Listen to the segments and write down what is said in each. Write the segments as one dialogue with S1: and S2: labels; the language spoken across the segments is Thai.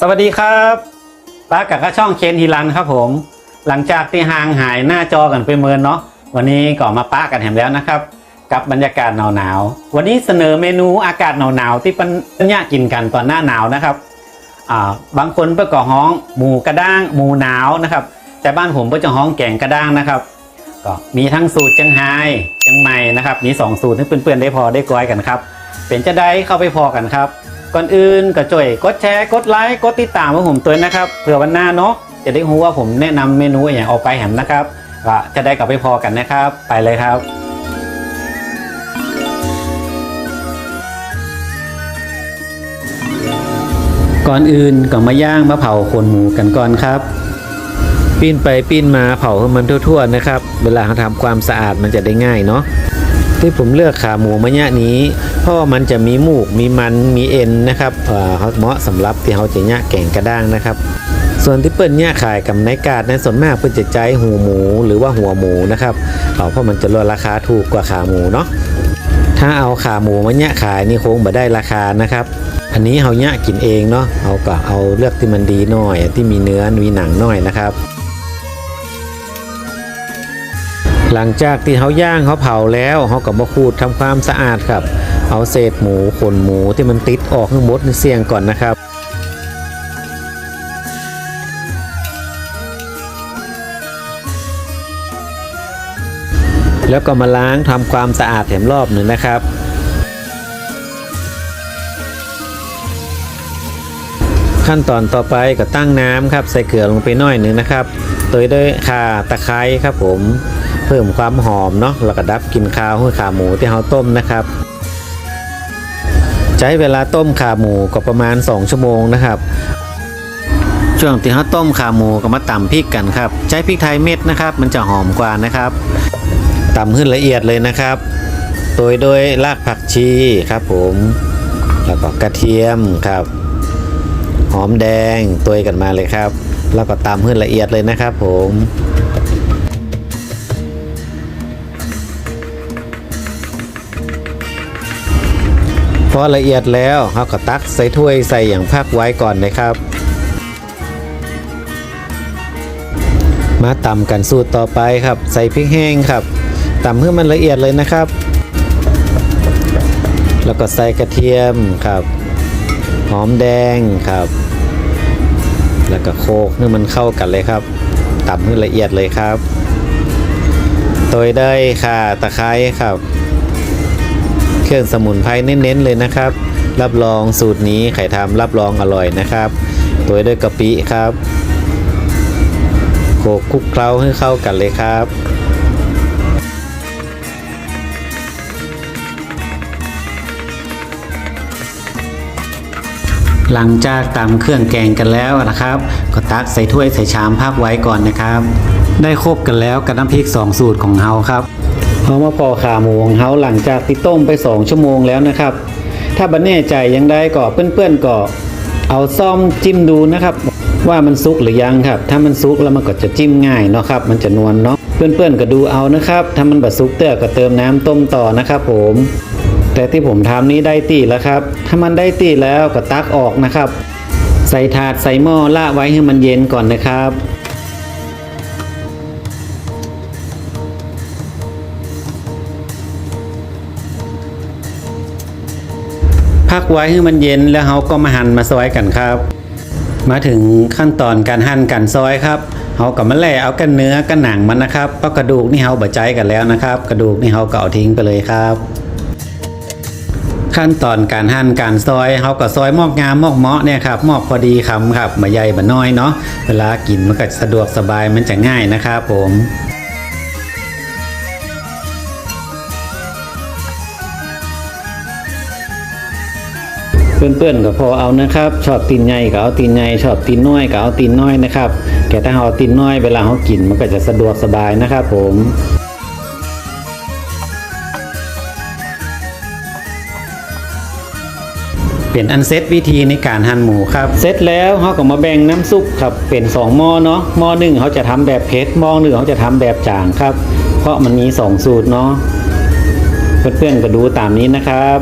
S1: สวัสดีครับป้ากับก็ช่องเคนฮีรันครับผม หลังจากที่ห่างหายหน้าจอกันไปเมินเนาะ วันนี้ก็มาป้ากันแถมแล้วนะครับ กับบรรยากาศหนาวๆ วันนี้เสนอเมนูอากาศหนาวๆที่ปัญญากินกันตอนหน้าหนาวนะครับ อ่า บางคนเพื่อก่อห้องหมูกระด้างหมูหนาวนะครับ แต่บ้านผมก็จะห้องแกงกระด้างนะครับ ก็มีทั้งสูตรเชียงไฮ้เชียงใหม่นะครับ มีสองสูตรให้เพื่อนๆได้พอได้กอยกันครับ เป็นจะได้เข้าไปพอกันครับ ก่อนอื่นก็ช่วยกดแชร์กดไลค์กดติดตามให้ผมตัวนะครับเผื่อวันหน้าเนาะจะได้รู้ว่าผมแนะนำเมนูอย่างออกไปแหมนะครับก็จะได้กลับไปพอกันนะครับ ไปเลยครับก่อนอื่นก็มาย่างมะเผาขนหมูกันก่อนครับ
S2: ปิ้นไปปิ้นมาเผาให้มันทั่วๆนะครับ เวลาเราทำความสะอาดมันจะได้ง่ายเนาะ ที่ผมเลือกขาหมูมะยะนี้ เพราะว่ามันจะมีมูกมีมันมีเอ็นนะครับเขาเหมาะสำหรับที่เขาจะยะแกงกระด้างนะครับ ส่วนที่เปิ้ลเนี่ยขายกับในกาดนั้นส่วนมากเปิ้ลจะใจหูหมูหรือว่าหัวหมูนะครับเพราะมันจะลดราคาถูกกว่าขาหมูเนาะถ้าเอาขาหมูมาเนี่ยขายนี่คงบ่ได้ราคานะครับ อันนี้เขาเนี่ยกินเองเนาะเอาก็เอาเลือกที่มันดีหน่อยที่มีเนื้อมีหนังหน่อยนะครับ หลังจากที่เขาย่างเขาเผาแล้วเขาก็มาขูดทำความสะอาดครับ เอาเศษหมูขนหมูที่มันติดออกข้างบดเสี่ยงก่อนนะครับแล้วก็มาล้างทำความสะอาดแถมรอบหนึ่งนะครับ ขั้นตอนต่อไปก็ตั้งน้ำครับ ใส่เกลือลงไปน่อยหนึ่งนะครับ โดยด้วยข่าตะไคร้ครับผม เพิ่มความหอมเนาะแล้วก็ดับกลินคาวให้ขาหมูที่เราต้มนะครับ ใช้เวลาต้มขาหมูก็ประมาณ 2 ชั่วโมงนะครับช่วงที่เราต้มขาหมูก็มาตำพริกกันครับ ใช้พริกไทยเม็ดนะครับ มันจะหอมกว่านะครับตำขึ้นละเอียดเลยนะครับ โดยโดยรากผักชีครับผม แล้วก็กระเทียมครับ หอมแดงตัวกันมาเลยครับ แล้วก็ตำให้นละเอียดเลยนะครับผม อละเอียดแล้วเราก็ตักใส่ถ้วยใส่อย่างพักไว้ก่อนนะครับ มาตำกันสูตรต่อไปครับ ใส่พริกแห้งครับตำให้มันละเอียดเลยนะครับ แล้วก็ใส่กระเทียมครับ หอมแดงครับ แล้วก็โคกให้มันเข้ากันเลยครับตำให้ละเอียดเลยครับ โดยได้ค่ะตะไคร้ครับ เครื่องสมุนไพรเน้นๆเลยนะครับ รับรองสูตรนี้ไข่ทำรับรองอร่อยนะครับโดยด้วยกะปิครับโขลกคลุกเคล้าให้เข้ากันเลยครับ
S1: หลังจากตำเครื่องแกงกันแล้วนะครับ ก็ตักใส่ถ้วยใส่ชามพักไว้ก่อนนะครับ ได้ครบกันแล้วกับน้ำพริก 2 สูตรของเฮาครับ เอามาปอขาหมูของเฮาหลังจากที่ต้มไป 2 ชั่วโมงแล้วนะครับ ถ้าบันแน่ใจยังได้ก็เพื่อนๆก็เอาซ่อมจิ้มดูนะครับ ว่ามันสุกหรือยังครับ ถ้ามันสุกแล้วมันก็จะจิ้มง่ายเนาะครับ มันจะนวลเนาะเพื่อนๆก็ดูเอานะครับ ถ้ามันบัดสุกเตอก็เติมน้ำต้มต่อนะครับ ผม แต่ที่ผมทำนี้ได้ตีแล้วครับ ถ้ามันได้ตีแล้วก็ตักออกนะครับ ใส่ถาดใส่หม้อละไว้ให้มันเย็นก่อนนะครับ พักไว้ให้มันเย็นแล้วเราก็มาหั่นมาซอยกันครับ มาถึงขั้นตอนการหั่นกันซอยครับเราก็มาแล่เอากันเนื้อกันหนังมันนะครับเพราะกระดูกนี่เราบะใจกันแล้วนะครับ กระดูกนี่เราก็เอาทิ้งไปเลยครับ ขั้นตอนการหั่นการซอยเขาก็ซอยมอกงามมอกเมาะเนี่ยครับมอกพอดีคำครับมาใหญ่บะน้อยเนาะเวลากินมันก็สะดวกสบายมันจะง่ายนะครับผม เพื่อนๆก็พอเอานะครับชอบตีนใหญ่ก็เอาตีนใหญ่ชอบตีนน้อยก็เอาตีนน้อยนะครับแกถ้าเราเอาตีนน้อยเวลาเขากินมันก็จะสะดวกสบายนะครับผมเป็นอันเซตวิธีในการหั่นหมูครับเสร็จแล้วเขาก็มาแบ่งน้ำซุปครับเป็น 2 หม้อเนาะหม้อหนึ่งเขาจะทำแบบเผ็ดหม้อหนึ่งเขาจะทำแบบจางครับ เพราะมันมี 2 สูตรเนาะเพื่อนๆก็ดูตามนี้นะครับ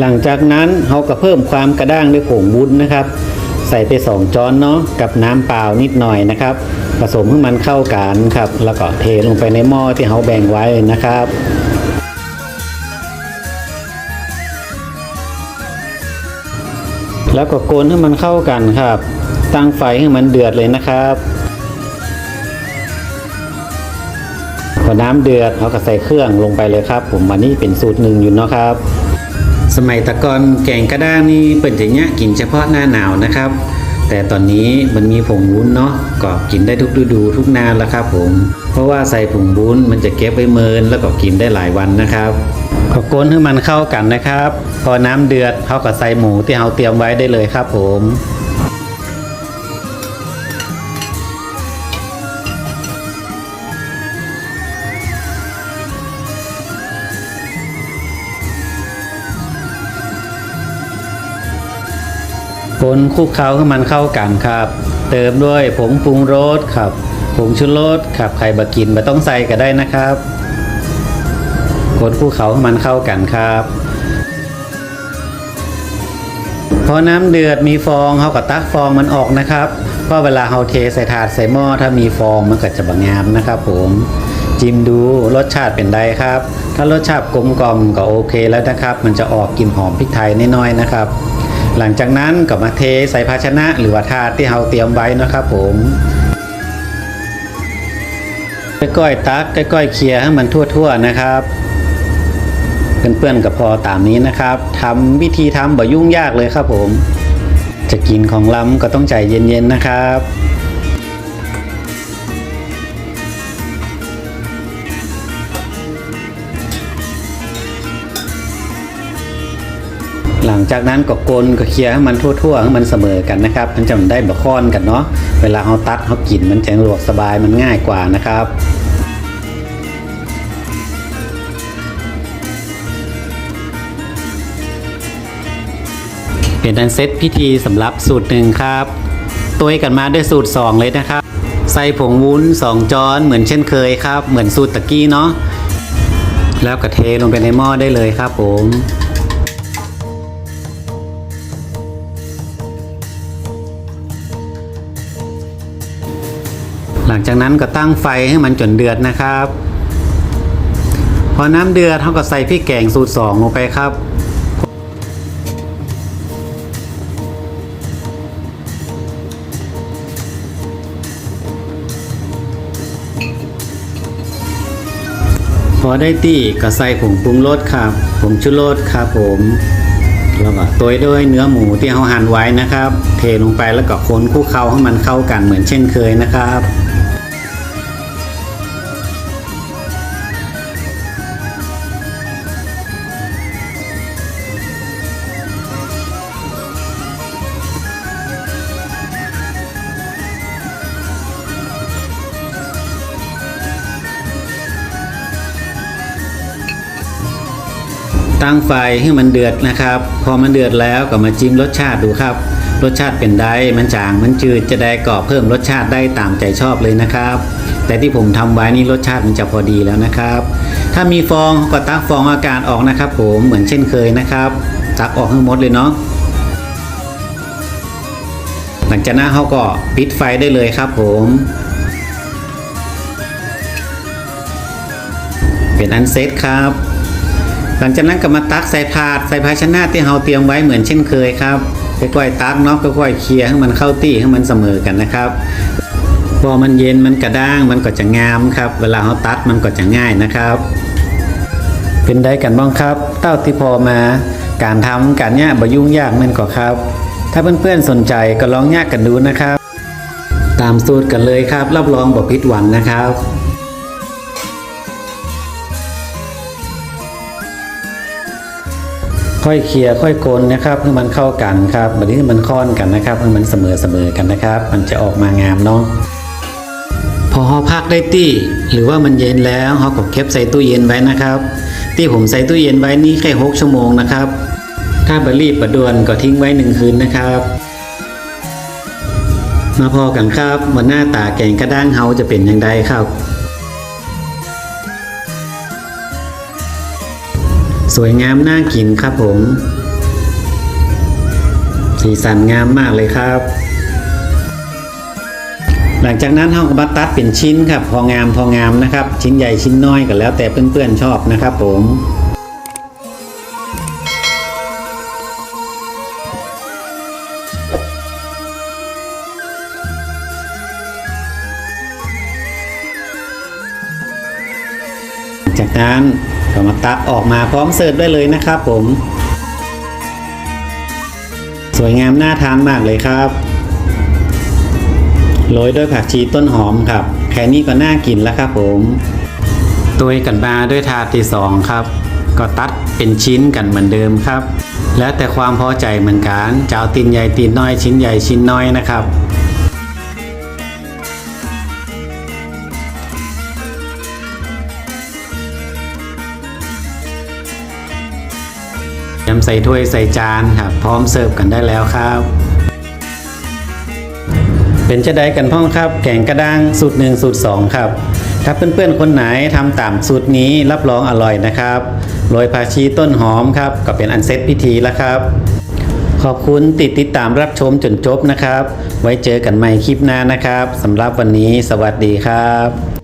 S1: หลังจากนั้นเราก็เพิ่มความกระด้างด้วยผงวุ้นนะครับ ใส่ไปสองช้อนเนาะกับน้ำเปล่านิดหน่อยนะครับ ผสมให้มันเข้ากันครับ แล้วก็เทลงไปในหม้อที่เราแบ่งไว้นะครับแล้วก็โกนให้มันเข้ากันครับ ตั้งไฟให้มันเดือดเลยนะครับ พอน้ำเดือดเราก็ใส่เครื่องลงไปเลยครับ ผมอันนี้เป็นสูตรหนึ่งอยู่เนาะครับ สมัยตะกอนแกงกระด้างนี่เป็นอย่างเงี้ยกินเฉพาะหน้าหนาวนะครับ แต่ตอนนี้มันมีผงวุ้นเนาะก็กินได้ทุกฤดูทุกนาแล้วครับผม เพราะว่าใส่ผงวุ้นมันจะเก็บไว้เมินแล้วก็กินได้หลายวันนะครับก็ก้นให้มันเข้ากันนะครับ พอน้ำเดือดเขาก็ใส่หมูที่เราเตรียมไว้ได้เลยครับผม คนคลุกเคล้าให้มันเข้ากันครับ เติมด้วยผงปรุงรสครับผงชูรสครับไข่บะกินไม่ต้องใส่ก็ได้นะครับคนคลุกเคล้าให้มันเข้ากันครับพอน้ำเดือดมีฟองเขาก็ตักฟองมันออกนะครับเพราะเวลาเขาเทใส่ถาดใส่หม้อถ้ามีฟองมันก็จะบางงามนะครับ ผมจิ้มดูรสชาติเป็นไดครับ ถ้ารสชาติกลมกล่อมก็โอเคแล้วนะครับ มันจะออกกลิ่นหอมพริกไทยน้อยๆนะครับ หลังจากนั้นก็มาเทใส่ภาชนะหรือว่าถาดที่เราเตรียมไว้นะครับผมก้อยๆตักก้อยๆเคลียร์ให้มันทั่ว ๆ นะครับเพื่อนๆก็พอตามนี้นะครับทำวิธีทำบ่ยุ่งยากเลยครับผม จะกินของล้ำก็ต้องใจเย็นๆนะครับ จากนั้นก็กลนก็เคลียร์ให้มันทั่วๆให้มันเสมอกันนะครับ มันจะได้บะค้อนกันเนาะเวลาเอาตัดเอากินมันจะสะดวกสบายมันง่ายกว่านะครับเป็นอันเซตพิธีสำหรับสูตรหนึ่งครับ ตัวกันมาด้วยสูตร 2 เลยนะครับ ใส่ผงวุ้น 2จอนเหมือนเช่นเคยครับ เหมือนสูตรตะกี้เนาะแล้วก็เทลงไปในหม้อได้เลยครับผม หลังจากนั้นก็ตั้งไฟให้มันจนเดือดนะครับ พอน้ำเดือดเขาก็ใส่พริกแกงสูตร 2 ลงไปครับพอได้ที่ก็ใส่ผงปรุงรสครับผงชูรสครับผมแล้วก็ตัวด้วยเนื้อหมูที่เราหั่นไว้นะครับ เทลงไปแล้วก็คนคลุกเค้าให้มันเข้ากันเหมือนเช่นเคยนะครับ ตั้งไฟให้มันเดือดนะครับ พอมันเดือดแล้วก็มาจิ้มรสชาติดูครับ รสชาติเป็นได้มันจางมันจืดจะได้ก่อบเพิ่มรสชาติได้ตามใจชอบเลยนะครับ แต่ที่ผมทำไว้นี่รสชาติมันจะพอดีแล้วนะครับ ถ้ามีฟองก็ตักฟองอากาศออกนะครับ ผมเหมือนเช่นเคยนะครับ ตักออกให้หมดเลยเนาะหลังจากนั้นเขาก็ปิดไฟได้เลยครับผมเป็นอันเซตครับ หลังจากนั้นก็มาตักใส่ถาดใส่ภาชนะที่เราเตรียมไว้เหมือนเช่นเคยครับค่อยๆตักเนาะค่อยๆเคลียร์ให้มันเข้าตี้ให้มันเสมอกันนะครับพอมันเย็นมันกระด้างมันก็จะงามครับ เวลาเราตัดมันก็จะง่ายนะครับ เป็นได้กันบ้างครับ เต้าที่พอมาการทำการเนี่ยบ่ยุ่งยากมันก็ครับ ถ้าเพื่อนๆสนใจก็ลองยากกันดูนะครับ ตามสูตรกันเลยครับรับรองบ่ผิดหวังนะครับ ค่อยเคลียร์ค่อยโกนนะครับให้มันเข้ากันครับแบบนี้มันค่อนกันนะครับให้มันเสมอเสมอกันนะครับ มันจะออกมางามเนาะพอเราพักได้ตี้หรือว่ามันเย็นแล้วเราก็เก็บใส่ตู้เย็นไว้นะครับ ที่ผมใส่ตู้เย็นไว้นี่แค่หกชั่วโมงนะครับถ้าบรีบประดวนก็ทิ้งไว้หนึ่งคืนนะครับมาพอกันครับว่าหน้าตาแกงกระด้างเฮาจะเป็นอย่างไรครับ สวยงามน่ากินครับผม สีสันงามมากเลยครับ หลังจากนั้นเราก็มาตัดเป็นชิ้นครับ พองามพองามนะครับ ชิ้นใหญ่ชิ้นน้อยก็แล้วแต่เพื่อนๆชอบนะครับผมจากนั้น ก็มาตักออกมาพร้อมเสิร์ฟได้เลยนะครับผม สวยงามน่าทานมากเลยครับโรยด้วยผักชีต้นหอมครับ แค่นี้ก็น่ากินแล้วครับผมตัวกันมาด้วยถาดที่สองครับ ก็ตัดเป็นชิ้นกันเหมือนเดิมครับ แล้วแต่ความพอใจเหมือนกันจะเอาตีนใหญ่ตีนน้อยชิ้นใหญ่ชิ้นน้อยนะครับ ใส่ถ้วยใส่จานครับพร้อมเสิร์ฟกันได้แล้วครับ เป็นจะได้กันพ่องครับ แกงกระด้างสูตรหนึ่งสูตรสองครับ ถ้าเพื่อนๆคนไหนทำตามสูตรนี้รับรองอร่อยนะครับโรยผักชีต้นหอมครับก็เป็นอันเซตพิธีแล้วครับ ขอบคุณติดติดตามรับชมจนจบนะครับ ไว้เจอกันใหม่คลิปหน้านะครับสำหรับวันนี้สวัสดีครับ